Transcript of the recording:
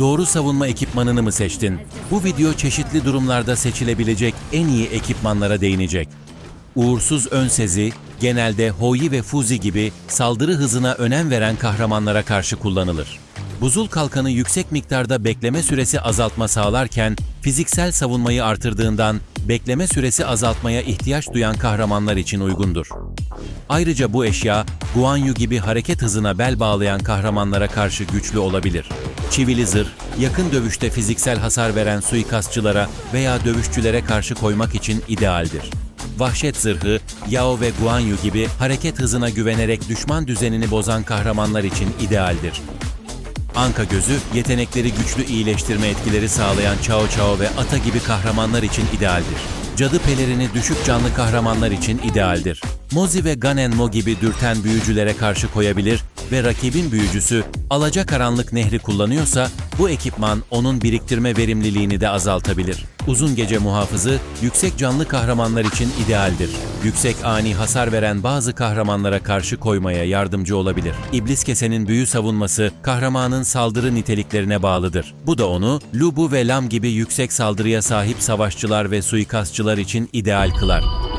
Doğru savunma ekipmanını mı seçtin? Bu video çeşitli durumlarda seçilebilecek en iyi ekipmanlara değinecek. Uğursuz ön sezi, genelde Hoi ve Fuzi gibi saldırı hızına önem veren kahramanlara karşı kullanılır. Buzul kalkanı yüksek miktarda bekleme süresi azaltma sağlarken fiziksel savunmayı artırdığından bekleme süresi azaltmaya ihtiyaç duyan kahramanlar için uygundur. Ayrıca bu eşya, Guan Yu gibi hareket hızına bel bağlayan kahramanlara karşı güçlü olabilir. Çivili zırh, yakın dövüşte fiziksel hasar veren suikastçılara veya dövüşçülere karşı koymak için idealdir. Vahşet zırhı, Yao ve Guan Yu gibi hareket hızına güvenerek düşman düzenini bozan kahramanlar için idealdir. Anka gözü, yetenekleri güçlü iyileştirme etkileri sağlayan Chao Chao ve Ata gibi kahramanlar için idealdir. Cadı pelerini düşük canlı kahramanlar için idealdir. Mozi ve Ganenmo gibi dürten büyücülere karşı koyabilir ve rakibin büyücüsü alacakaranlık nehri kullanıyorsa bu ekipman onun biriktirme verimliliğini de azaltabilir. Uzun gece muhafızı yüksek canlı kahramanlar için idealdir. Yüksek ani hasar veren bazı kahramanlara karşı koymaya yardımcı olabilir. İblis kesenin büyü savunması kahramanın saldırı niteliklerine bağlıdır. Bu da onu Lubu ve Lam gibi yüksek saldırıya sahip savaşçılar ve suikastçılar için ideal kılar.